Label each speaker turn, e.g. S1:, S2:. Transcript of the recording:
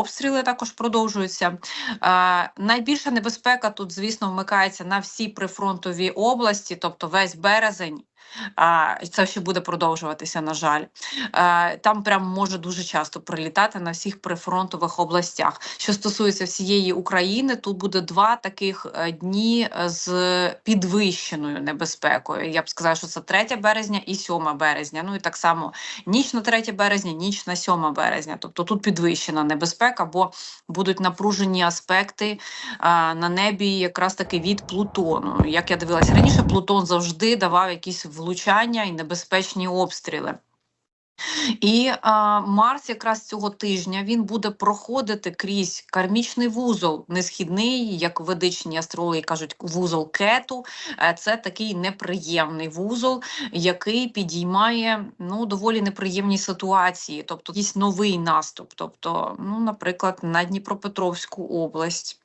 S1: Обстріли також продовжуються. Е, найбільша небезпека тут, звісно, вмикається на всі прифронтові області, тобто весь березень. А, це ще буде продовжуватися, на жаль. Е, там прям може дуже часто прилітати на всіх прифронтових областях. Що стосується всієї України, тут буде два таких е, дні е, з підвищеною небезпекою. Я б сказала, що це 3 березня і 7 березня. Ну і так само ніч на 3 березня, ніч на 7 березня. Тобто тут підвищена небезпека, бо будуть напружені аспекти на небі, якраз таки від Плутону. Як я дивилася раніше, Плутон завжди давав якісь влучання і небезпечні обстріли. І а, Марс якраз цього тижня він буде проходити крізь кармічний вузол, несхідний, як ведичні астрологи кажуть, вузол кету. Е, Це такий неприємний вузол, який підіймає ну доволі неприємні ситуації, тобто якийсь новий наступ, тобто, ну, наприклад, на Дніпропетровську область.